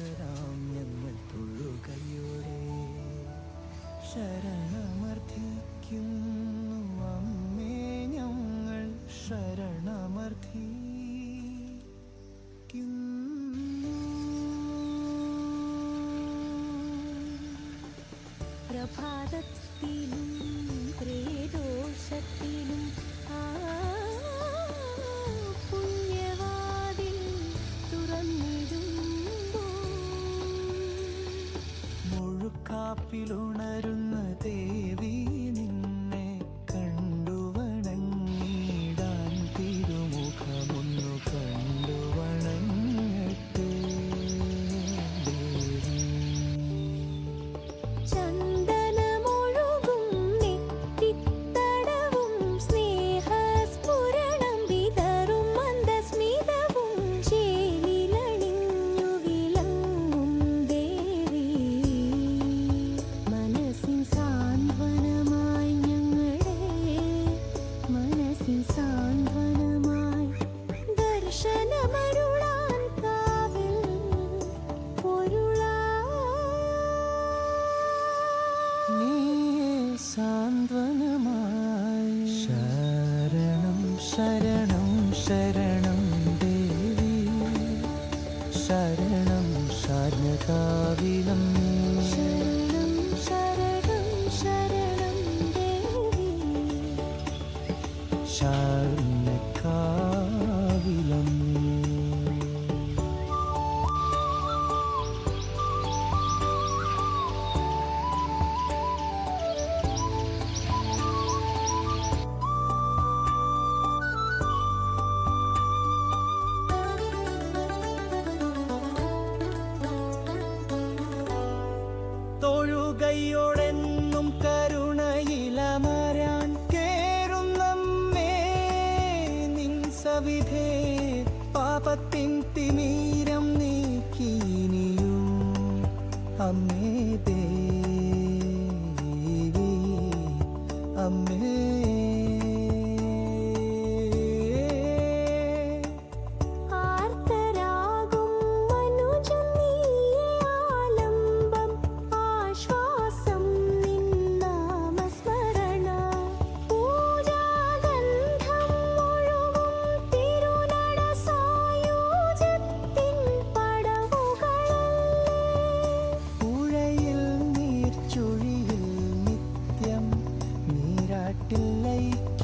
ചേർക്കരാം ഞങ്ങൾ തൊഴുകയോടെ ശരണമർത്ഥിക്കുന്നു അമ്മേ ഞങ്ങൾ ശരണമർത്ഥിക്കുന്നു പ്രഭാതത്തിലും പ്രേദോഷത്തിലും ആ തണുപ്പിലുണരുന്ന ദേവി. സാന്ത്വനമായി ശരണം ശരണം ശരണം. തൊഴുകയോടെന്നും കരുണയിലമരാൻ കേറുന്നമ്മേ നിൻ സവിധേ പാപത്തിൻ തിമീരം നീക്കിനിയൂ. അമ്മേ ദേവി അമ്മേ You.